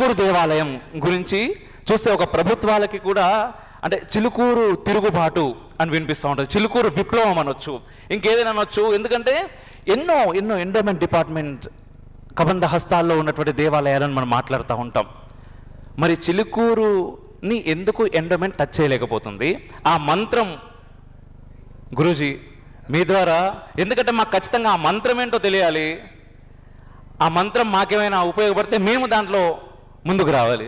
చిలుకూరు దేవాలయం గురించి చూస్తే ఒక ప్రభుత్వాలకి కూడా అంటే చిలుకూరు తిరుగుబాటు అని వినిపిస్తూ ఉంటుంది. చిలుకూరు విప్లవం అనొచ్చు ఇంకేదైనా అనొచ్చు. ఎందుకంటే ఎన్నో ఎన్నో ఎండోమెంట్ డిపార్ట్మెంట్ కబంధ హస్తాల్లో ఉన్నటువంటి దేవాలయాలను మనం మాట్లాడుతూ ఉంటాం. మరి చిలుకూరుని ఎందుకు ఎండోమెంట్ టచ్ చేయలేకపోతుంది? ఆ మంత్రం గురూజీ మీ ద్వారా ఎందుకంటే మాకు ఖచ్చితంగా ఆ మంత్రం ఏంటో తెలియాలి. ఆ మంత్రం మాకేమైనా ఉపయోగపడితే మేము దాంట్లో ముందుకు రావాలి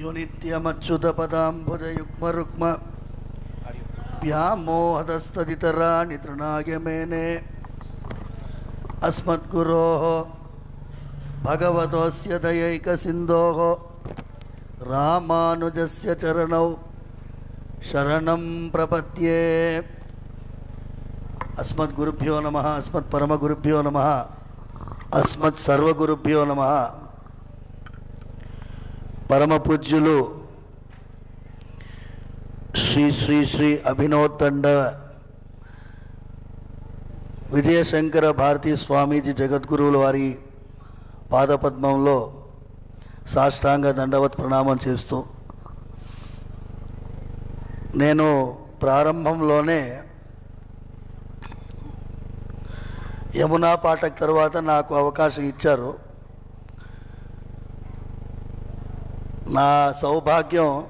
యో నిత్యమచ్యుత పదాంబుజయుగ్మ రుక్మ వ్యామోహదస్తదితరాణి తృణాయమేనే అస్మద్గురో భగవతోస్య దయైక సింధో రామానుజస్య చరణౌ శరణం ప్రపద్యే అస్మద్గురుభ్యో నమ అస్మత్ పరమగురుభ్యో నమ అస్మత్ సర్వగురుభ్యో నమ. పరమ పూజ్యులు శ్రీ శ్రీ శ్రీ అభినవతండ విజయశంకర భారతీ స్వామీజీ జగద్గురువుల వారి పాదపద్మంలో సాష్టాంగ దండవత్ ప్రణామం చేస్తూ నేను ప్రారంభంలోనే యమునా పాఠక్ తర్వాత నాకు అవకాశం ఇచ్చారు. నా సౌభాగ్యం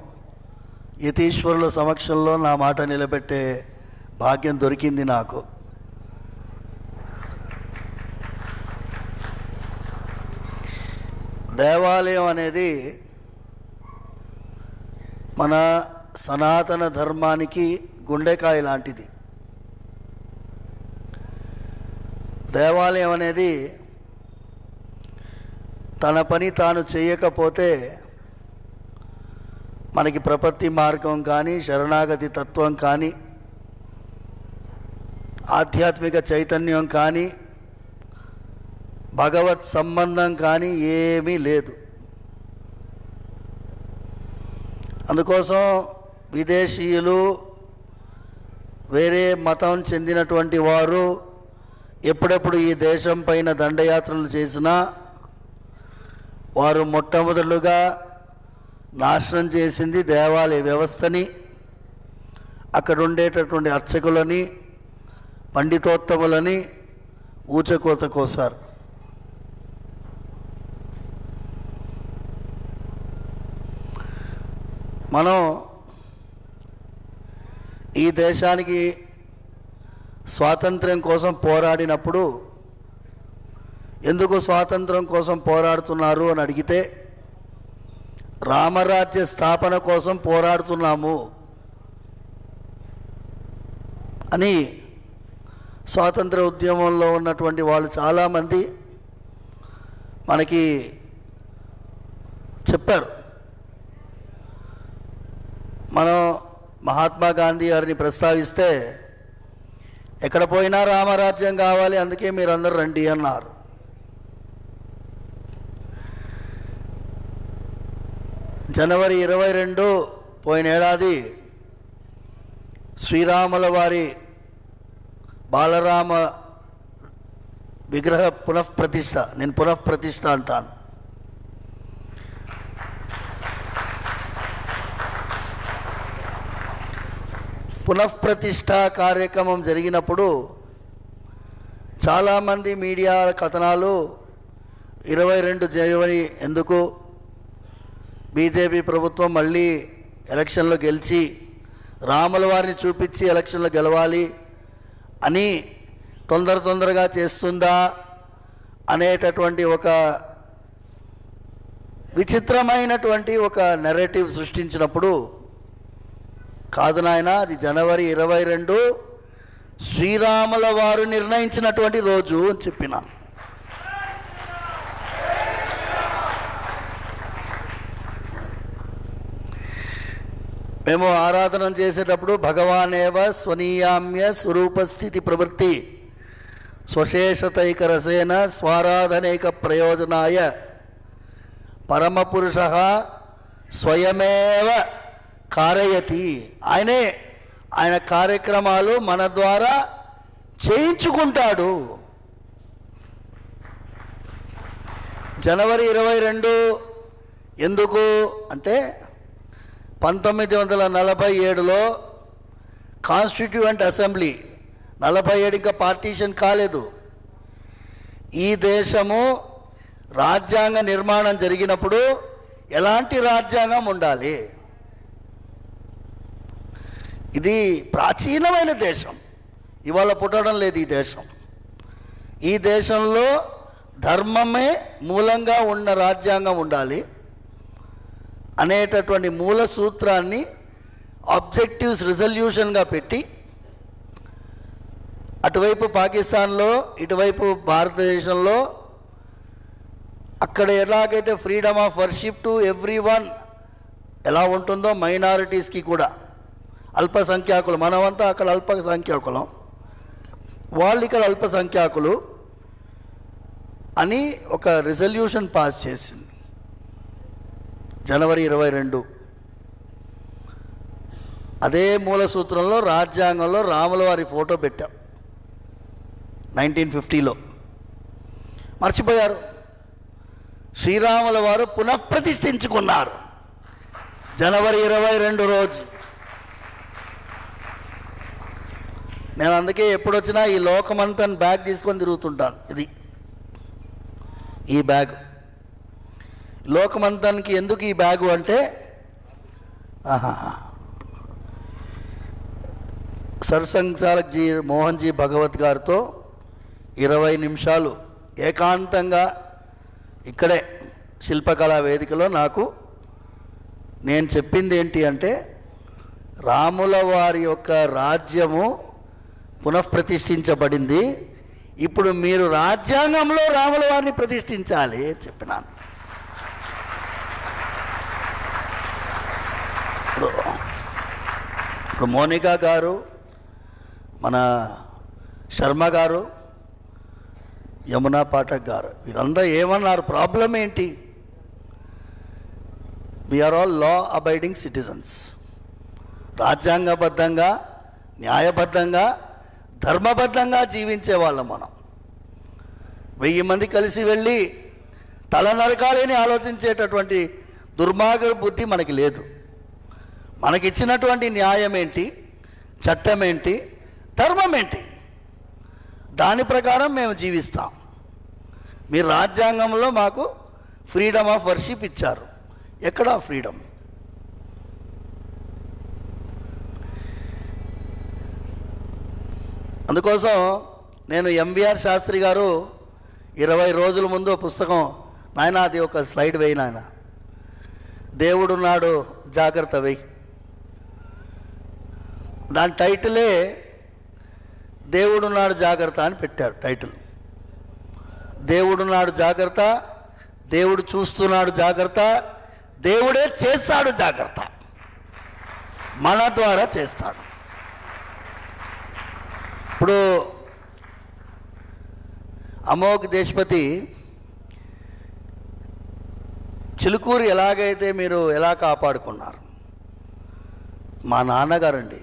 యతీశ్వరుల సమక్షంలో నా మాట నిలబెట్టే భాగ్యం దొరికింది నాకు. దేవాలయం అనేది మన సనాతన ధర్మానికి గుండెకాయ లాంటిది. దేవాలయం అనేది తన పని తాను చేయకపోతే మనకి ప్రపత్తి మార్గం కానీ శరణాగతి తత్వం కానీ ఆధ్యాత్మిక చైతన్యం కానీ భగవత్ సంబంధం కానీ ఏమీ లేదు. అందుకోసం విదేశీయులు వేరే మతం చెందినటువంటి వారు ఎప్పుడెప్పుడు ఈ దేశం పైన దండయాత్రలు చేసినా వారు మొట్టమొదలుగా నాశనం చేసింది దేవాలయ వ్యవస్థని అక్కడ ఉండేటటువంటి అర్చకులని పండితోత్తములని ఊచకోత కోసారు. మనం ఈ దేశానికి స్వాతంత్ర్యం కోసం పోరాడినప్పుడు ఎందుకు స్వాతంత్రం కోసం పోరాడుతున్నారు అని అడిగితే రామరాజ్య స్థాపన కోసం పోరాడుతున్నాము అని స్వాతంత్ర ఉద్యమంలో ఉన్నటువంటి వాళ్ళు చాలామంది మనకి చెప్పారు. మనం మహాత్మా గాంధీ గారిని ప్రస్తావిస్తే ఎక్కడ పోయినా రామరాజ్యం కావాలి అందుకే మీరందరూ రండి అన్నారు. జనవరి ఇరవై రెండు పోయిన ఏడాది శ్రీరాముల వారి బాలరామ విగ్రహ పునఃప్రతిష్ఠ నేను పునఃప్రతిష్ఠ అంటాను. పునఃప్రతిష్ట కార్యక్రమం జరిగినప్పుడు చాలామంది మీడియా కథనాలు ఇరవై రెండు జనవరి ఎందుకు బీజేపీ ప్రభుత్వం మళ్ళీ ఎలక్షన్లో గెలిచి రాముల వారిని చూపించి ఎలక్షన్లో గెలవాలి అని తొందర తొందరగా చేస్తుందా అనేటటువంటి ఒక విచిత్రమైనటువంటి ఒక నెరేటివ్ సృష్టించినప్పుడు కాదు నాయన అది జనవరి ఇరవై రెండు శ్రీరాముల వారు నిర్ణయించినటువంటి రోజు అని చెప్పిన. మేము ఆరాధన చేసేటప్పుడు భగవానేవ స్వనీయామ్య స్వరూపస్థితి ప్రవృత్తి స్వశేషతైకరసేన స్వారాధనైక ప్రయోజనాయ పరమపురుష స్వయమేవ కారయతి ఆయనే ఆయన కార్యక్రమాలు మన ద్వారా చేయించుకుంటాడు. జనవరి ఇరవై రెండు ఎందుకు అంటే పంతొమ్మిది వందల నలభై ఏడులో కాన్స్టిట్యూయెంట్ అసెంబ్లీ నలభై ఏడు ఇంకా పార్టీషన్ కాలేదు. ఈ దేశము రాజ్యాంగ నిర్మాణం జరిగినప్పుడు ఎలాంటి రాజ్యాంగం ఉండాలి? ఇది ప్రాచీనమైన దేశం. ఇవాళ పుట్టడం లేదు ఈ దేశం. ఈ దేశంలో ధర్మమే మూలంగా ఉన్న రాజ్యాంగం ఉండాలి. అనేటటువంటి మూల సూత్రాన్ని ఆబ్జెక్టివ్స్ రిజల్యూషన్గా పెట్టి అటువైపు పాకిస్తాన్లో ఇటువైపు భారతదేశంలో అక్కడ ఎలాగైతే freedom of worship to everyone ఎలా ఉంటుందో మైనారిటీస్కి కూడా అల్పసంఖ్యాకులు మనమంతా అక్కడ అల్పసంఖ్యాకులం. వాళ్ళు ఇక్కడ అల్పసంఖ్యాకులు అని ఒక రిజల్యూషన్ పాస్ చేసింది. జనవరి ఇరవై రెండు. అదే మూల సూత్రంలో రాజ్యాంగంలో రాముల వారి ఫోటో పెట్టాం. నైన్టీన్ ఫిఫ్టీలో. మర్చిపోయారు. శ్రీరాముల వారు పునఃప్రతిష్ఠించుకున్నారు. జనవరి ఇరవై రెండు రోజు. నేను అందుకే ఎప్పుడొచ్చినా ఈ లోకమంతా బ్యాగ్ తీసుకొని తిరుగుతుంటాను. ఇది. ఈ బ్యాగ్. లోకమంతానికి ఎందుకు ఈ బ్యాగు అంటే ఆహా. సర్సంసాలక్ జీ మోహన్ జీ భగవత్ గారితో ఇరవై నిమిషాలు ఏకాంతంగా ఇక్కడే శిల్పకళా వేదికలో నాకు నేను చెప్పింది ఏంటి అంటే రాముల వారి యొక్క రాజ్యము పునఃప్రతిష్ఠించబడింది. ఇప్పుడు మీరు రాజ్యాంగంలో రాముల వారిని ప్రతిష్ఠించాలి అని చెప్పినాను. ఇప్పుడు ఇప్పుడు మోనికా గారు మన శర్మ గారు యమునా పాఠక్ గారు వీరందరూ ఏమన్నారు? ప్రాబ్లం ఏంటి? We're all law abiding citizens రాజ్యాంగబద్ధంగా న్యాయబద్ధంగా ధర్మబద్ధంగా జీవించే వాళ్ళం మనం. వెయ్యి మంది కలిసి వెళ్ళి తల నరకాలని ఆలోచించేటటువంటి దుర్మార్గ బుద్ధి మనకి లేదు. మనకిచ్చినటువంటి న్యాయం ఏంటి చట్టం ఏంటి ధర్మం ఏంటి దాని ప్రకారం మేము జీవిస్తాం. మీ రాజ్యాంగంలో మాకు ఫ్రీడమ్ ఆఫ్ వర్షిప్ ఇచ్చారు. ఎక్కడ ఫ్రీడమ్? అందుకోసం నేను ఎంవిఆర్ శాస్త్రి గారు ఇరవై రోజుల ముందు పుస్తకం నాయన అది ఒక స్లైడ్ వేయి నాయన. దేవుడున్నాడు జాగ్రత్త వేయి. దాని టైటిలే దేవుడున్నాడు జాగ్రత్త అని పెట్టాడు టైటిల్. దేవుడున్నాడు జాగ్రత్త దేవుడు చూస్తున్నాడు జాగ్రత్త దేవుడే చేస్తాడు జాగ్రత్త. మన ద్వారా చేస్తాడు. ఇప్పుడు అమోఘ్ దేశపతి చిలుకూరు ఎలాగైతే మీరు ఎలా కాపాడుకున్నారు? మా నాన్నగారండి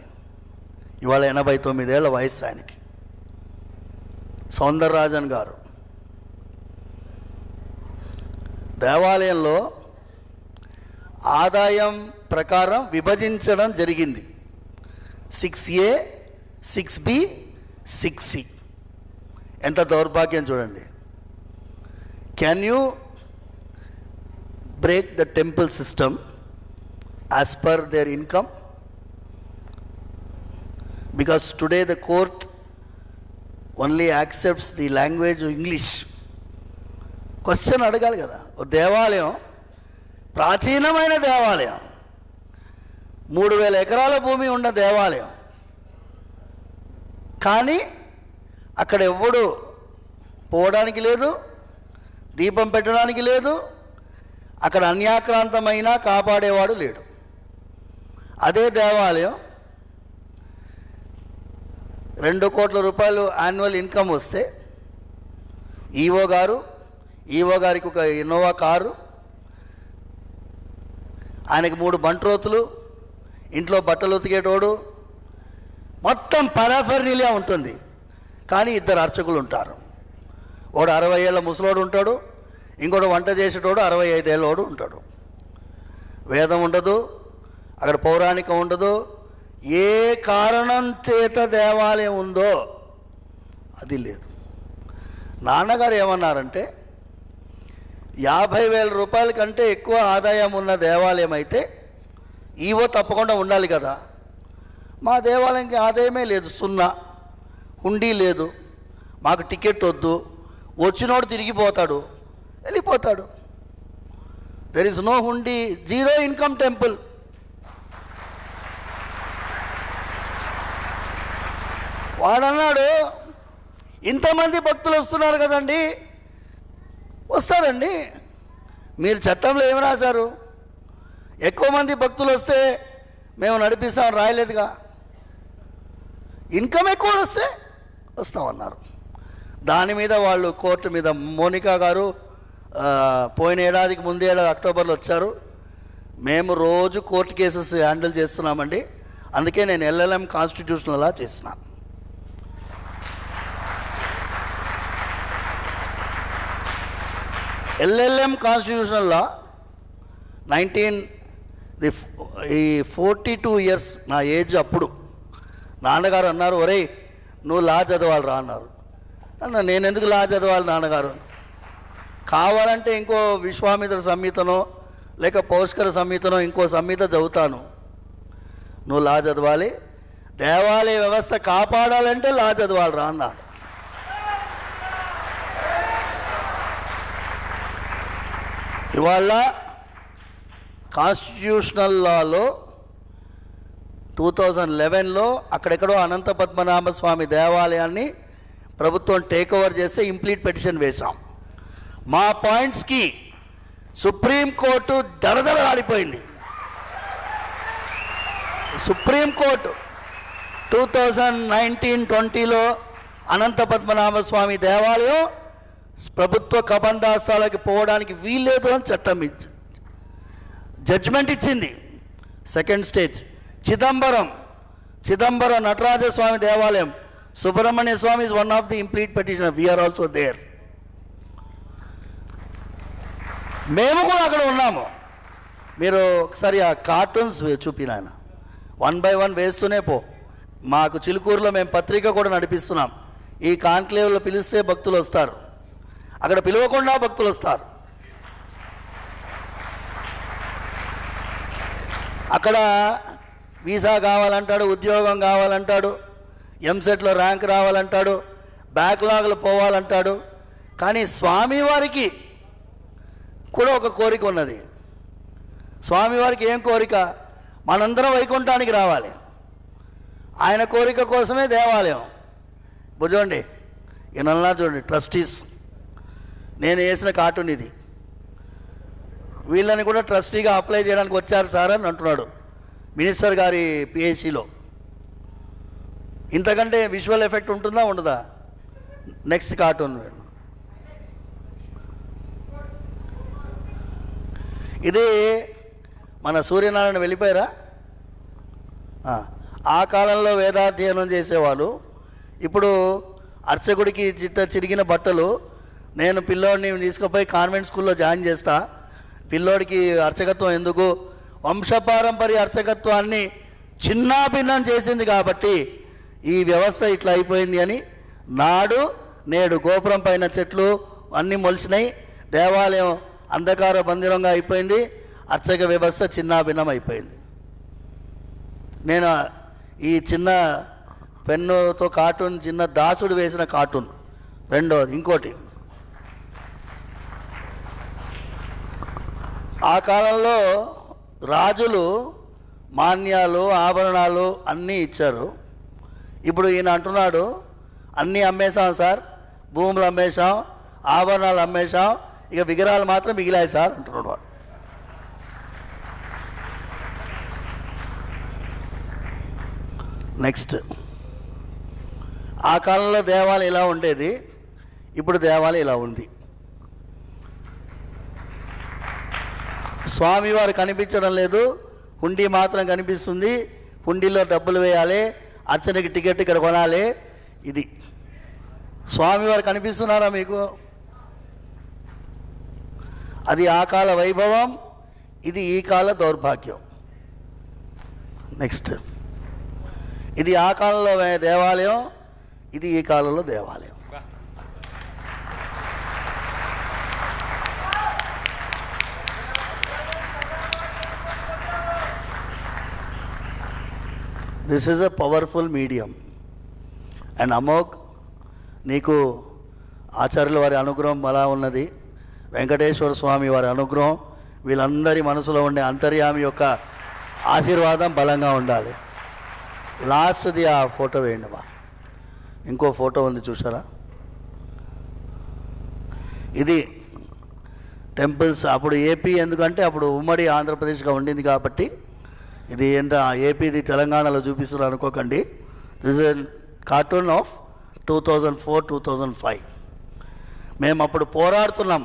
ఇవాళ ఎనభై తొమ్మిదేళ్ళ వయసు ఆయనకి. సౌందరరాజన్ గారు. దేవాలయంలో ఆదాయం ప్రకారం విభజించడం జరిగింది. Six A six B six C. ఎంత దౌర్భాగ్యం చూడండి. Can you break the temple system as per their income because today the court only accepts the language English question అడగాలి కదా. ఓ దేవాలయం ప్రాచీనమైన దేవాలయం మూడు వేల ఎకరాల భూమి ఉన్న దేవాలయం కానీ అక్కడ ఎవడు పోవడానికి లేదు దీపం పెట్టడానికి లేదు అక్కడ అన్యాక్రాంతమైన కాపాడేవాడు లేడు. అదే దేవాలయం రెండు కోట్ల రూపాయలు యాన్యువల్ ఇన్కమ్ వస్తే ఈవో గారు ఈవో గారికి ఒక ఇన్నోవా కారు ఆయనకి మూడు బంట్రోతులు ఇంట్లో బట్టలు ఉతికేటోడు మొత్తం పరాఫర్నీలే ఉంటుంది. కానీ ఇద్దరు అర్చకులు ఉంటారు. వాడు అరవై ఏళ్ళ ముసలోడు ఉంటాడు. ఇంకోటి వంట చేసేటోడు అరవై ఐదేళ్ళోడు ఉంటాడు. వేదం ఉండదు. అక్కడ పౌరాణికం ఉండదు. ఏ కారణం చేత దేవాలయం ఉందో అది లేదు. నాన్నగారు ఏమన్నారంటే యాభై వేల రూపాయల కంటే ఎక్కువ ఆదాయం ఉన్న దేవాలయం అయితే ఈవో తప్పకుండా ఉండాలి కదా. మా దేవాలయంకి ఆదాయమే లేదు సున్నా. హుండీ లేదు. మాకు టికెట్ వద్దు. వచ్చినోడు తిరిగిపోతాడు. వెళ్ళిపోతాడు. There is no hundi zero income temple వాడన్నాడు ఇంతమంది భక్తులు వస్తున్నారు కదండి. వస్తారండి. మీరు చట్టంలో ఏమి రాశారు? ఎక్కువ మంది భక్తులు వస్తే మేము నడిపిస్తాం రాయలేదుగా. ఇన్కమ్ ఎక్కువ వస్తే వస్తామన్నారు. దాని మీద వాళ్ళు కోర్టు మీద మోనికా గారు పోయిన ఏడాదికి ముందు ఏడాది అక్టోబర్లో వచ్చారు. మేము రోజు కోర్టు కేసెస్ హ్యాండిల్ చేస్తున్నామండి. అందుకే నేను ఎల్ఎల్ఎం కాన్స్టిట్యూషన్ అలా చేస్తున్నాను LLM constitutional law nineteen the ఈ ఫోర్టీ టూ ఇయర్స్ నా ఏజ్ అప్పుడు నాన్నగారు అన్నారు ఒరేయ్ నువ్వు లా చదవాలిరా అన్నారు. అన్న నేను ఎందుకు లా చదవాలి నాన్నగారు? కావాలంటే ఇంకో విశ్వామిత్ర సంహితనో లేక పౌష్కర సంహితనో ఇంకో సంహిత చదువుతాను. నువ్వు లా చదవాలి. దేవాలయ వ్యవస్థ కాపాడాలంటే లా చదవాలి రా అన్నాడు ఇవాళ కాన్స్టిట్యూషనల్ లాలో టూ థౌజండ్ లెవెన్లో అక్కడెక్కడో అనంత పద్మనాభ స్వామి దేవాలయాన్ని ప్రభుత్వం టేక్ ఓవర్ చేస్తే ఇంప్లీట్ పెటిషన్ వేశాం. మా పాయింట్స్కి supreme court దరదరలాడిపోయింది supreme court two thousand nineteen ట్వంటీలో అనంత పద్మనాభ స్వామి దేవాలయం ప్రభుత్వ కబందాస్తాలకి పోవడానికి వీల్లేదు అని చట్టం ఇచ్చి జడ్జ్మెంట్ ఇచ్చింది. సెకండ్ స్టేజ్ చిదంబరం చిదంబరం నటరాజ స్వామి దేవాలయం Subrahmanya Swami is one of the implead petition we're also there మేము కూడా అక్కడ ఉన్నాము. మీరు ఒకసారి ఆ కార్టూన్స్ చూపిన ఆయన వన్ బై వన్ వేస్తూనే పో. మాకు చిలుకూరులో మేము పత్రిక కూడా నడిపిస్తున్నాం. ఈ కాన్క్లేవ్లో పిలిస్తే భక్తులు వస్తారు. అక్కడ పిలవకుండా భక్తులు వస్తారు. అక్కడ వీసా కావాలంటాడు ఉద్యోగం కావాలంటాడు ఎంసెట్లో ర్యాంక్ రావాలంటాడు బ్యాక్లాగ్లు పోవాలంటాడు. కానీ స్వామివారికి కూడా ఒక కోరిక ఉన్నది. స్వామివారికి ఏం కోరిక? మనందరం వైకుంఠానికి రావాలి. ఆయన కోరిక కోసమే దేవాలయం. ఇప్పుడు చూడండి ఈయనల్లా చూడండి ట్రస్టీస్. నేను వేసిన కార్టూన్ ఇది. వీళ్ళని కూడా ట్రస్టీగా అప్లై చేయడానికి వచ్చారు సార్ అని అంటున్నాడు. మినిస్టర్ గారి పిహెచ్సిలో ఇంతకంటే విజువల్ ఎఫెక్ట్ ఉంటుందా ఉండదా? Next cartoon. ఇది మన సూర్యనారాయణ వెళ్ళిపోయారా? ఆ, కాలంలో వేదాధ్యయనం చేసేవాళ్ళు. ఇప్పుడు అర్చకుడికి చిట్ట చిరిగిన బట్టలు నేను పిల్లోడిని తీసుకుపోయి కాన్వెంట్ స్కూల్లో జాయిన్ చేస్తా. పిల్లోడికి అర్చకత్వం ఎందుకు? వంశపారంపర్య అర్చకత్వాన్ని చిన్నాభిన్నం చేసింది కాబట్టి ఈ వ్యవస్థ ఇట్లా అయిపోయింది అని నాడు నేడు గోపురం పైన చెట్లు అన్నీ మొలిచినాయి. దేవాలయం అంధకార మందిరంగా అయిపోయింది. అర్చక వ్యవస్థ చిన్నాభిన్నం అయిపోయింది. నేను ఈ చిన్న పెన్నుతో కార్టూన్ చిన్న దాసుడు వేసిన కార్టూన్. రెండోది ఇంకోటి. ఆ కాలంలో రాజులు మాన్యాలు ఆభరణాలు అన్నీ ఇచ్చారు. ఇప్పుడు ఈయన అంటున్నాడు అన్నీ అమ్మేశాం సార్ భూములు అమ్మేశాం ఆభరణాలు అమ్మేశాం ఇక విగ్రహాలు మాత్రం మిగిలాయి సార్ అంటున్నాడు వాడు. నెక్స్ట్ ఆ కాలంలో దేవాలయం ఇలా ఉండేది? ఇప్పుడు దేవాలయం ఇలా ఉంది. స్వామివారు కనిపించడం లేదు. హుండీ మాత్రం కనిపిస్తుంది. హుండీలో డబ్బులు వేయాలి. అర్చనకి టికెట్ ఇక్కడ కొనాలి. ఇది. స్వామివారు కనిపిస్తున్నారా మీకు? అది ఆ కాల వైభవం. ఇది ఈ కాల దౌర్భాగ్యం. నెక్స్ట్. ఇది ఆ కాలంలో దేవాలయం. ఇది ఈ కాలంలో దేవాలయం. This is a powerful medium and amok నీకు ఆచార్యుల వారి అనుగ్రహం అలా ఉన్నది. వెంకటేశ్వర స్వామి వారి అనుగ్రహం వీళ్ళందరి మనసులో ఉండే అంతర్యామి యొక్క ఆశీర్వాదం బలంగా ఉండాలి. లాస్ట్ది ఆ ఫోటో వేయండి మా ఇంకో ఫోటో ఉంది చూసారా ఇది టెంపుల్స్ అప్పుడు ఏపీ ఎందుకంటే అప్పుడు ఉమ్మడి ఆంధ్రప్రదేశ్గా ఉండింది కాబట్టి ఇది ఏంట ఏపీది తెలంగాణలో చూపిస్తున్నారు అనుకోకండి. This is cartoon of two thousand four two thousand five మేము అప్పుడు పోరాడుతున్నాం.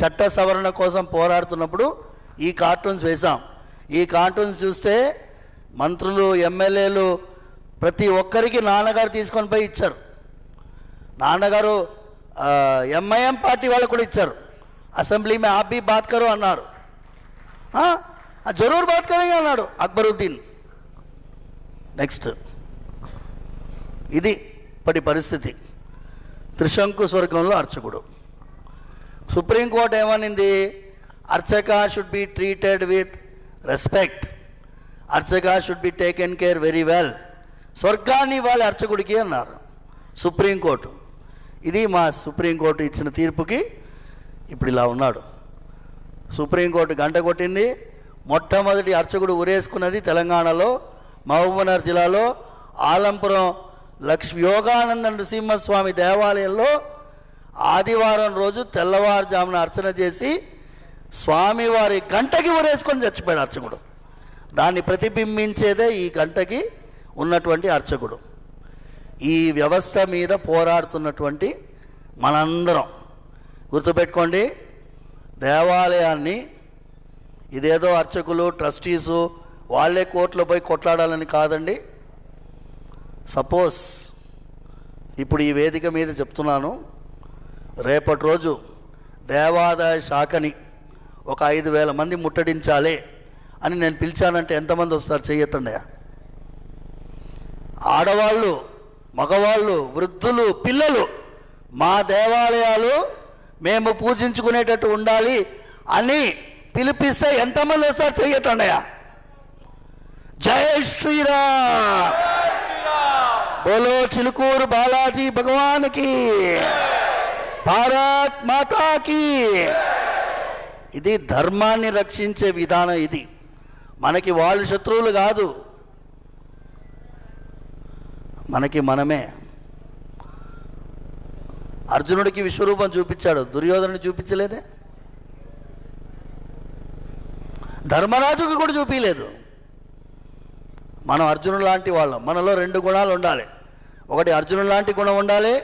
చట్ట సవరణ కోసం పోరాడుతున్నప్పుడు ఈ కార్టూన్స్ వేసాం ఈ కార్టూన్స్ చూస్తే మంత్రులు ఎమ్మెల్యేలు ప్రతి ఒక్కరికి నాన్నగారు తీసుకొని పోయి ఇచ్చారు. నాన్నగారు ఎంఐఎం పార్టీ వాళ్ళకు కూడా ఇచ్చారు. అసెంబ్లీ మే ఆప్ భీ బాత్ అన్నారు ఆ, జరూర్ బాత్ కరేగా అన్నాడు అక్బరుద్దీన్. నెక్స్ట్ ఇది ఇప్పటి పరిస్థితి. త్రిశంకు స్వర్గంలో అర్చకుడు. సుప్రీంకోర్టు ఏమనింది? Archaka should be treated with respect archaka should be taken care very well స్వర్గాన్ని ఇవ్వాలి అర్చకుడికి అన్నారు. సుప్రీంకోర్టు ఇది మా సుప్రీంకోర్టు ఇచ్చిన తీర్పుకి ఇప్పుడు ఇలా ఉన్నాడు. సుప్రీంకోర్టు గంట కొట్టింది. మొట్టమొదటి అర్చకుడు ఉరేసుకున్నది తెలంగాణలో మహబూబ్నగర్ జిల్లాలో ఆలంపురం లక్ష్మి యోగానంద నరసింహస్వామి దేవాలయంలో ఆదివారం రోజు తెల్లవారుజామున అర్చన చేసి స్వామివారి గంటకి ఉరేసుకొని చచ్చిపోయాడు అర్చకుడు. దాన్ని ప్రతిబింబించేదే ఈ గంటకి ఉన్నటువంటి అర్చకుడు. ఈ వ్యవస్థ మీద పోరాడుతున్నటువంటి మనందరం గుర్తుపెట్టుకోండి దేవాలయాన్ని ఇదేదో అర్చకులు ట్రస్టీసు వాళ్ళే కోర్టులో పోయి కొట్లాడాలని కాదండి. సపోజ్ ఇప్పుడు ఈ వేదిక మీద చెప్తున్నాను. రేపటి రోజు దేవాదాయ శాఖని ఒక ఐదు వేల మంది ముట్టడించాలి అని నేను పిలిచానంటే ఎంతమంది వస్తారు? చెయ్యతండి ఆడవాళ్ళు మగవాళ్ళు వృద్ధులు పిల్లలు మా దేవాలయాలు మేము పూజించుకునేటట్టు ఉండాలి అని పిలిపిస్తే ఎంతమంది వస్తారు చెయ్యటండయా జై శ్రీరామ్. బోలో చిలుకూరు బాలాజీ భగవాన్కి. భారత్ మాతాకి. ఇది ధర్మాన్ని రక్షించే విధానం ఇది. మనకి వాళ్ళు శత్రువులు కాదు. మనకి మనమే. అర్జునుడికి విశ్వరూపం చూపించాడు. దుర్యోధనుడు చూపించలేదే? ధర్మరాజుకి కూడా చూపించలేదు మనం అర్జునుడు లాంటి వాళ్ళం. మనలో రెండు గుణాలు ఉండాలి. ఒకటి అర్జునుడు లాంటి గుణం ఉండాలి.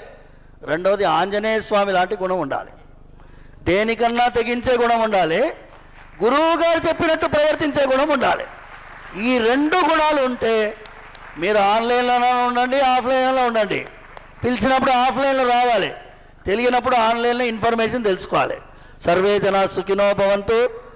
రెండవది ఆంజనేయ స్వామి లాంటి గుణం ఉండాలి. దేనికన్నా తెగించే గుణం ఉండాలి. గురువు గారు చెప్పినట్టు ప్రవర్తించే గుణం ఉండాలి. ఈ రెండు గుణాలు ఉంటే మీరు ఆన్లైన్లోనే ఉండండి ఆఫ్లైన్లో ఉండండి. పిలిచినప్పుడు ఆఫ్లైన్లో రావాలి. తెలియనప్పుడు ఆన్లైన్లో ఇన్ఫర్మేషన్ తెలుసుకోవాలి. సర్వే జన సుఖినో భవంతు.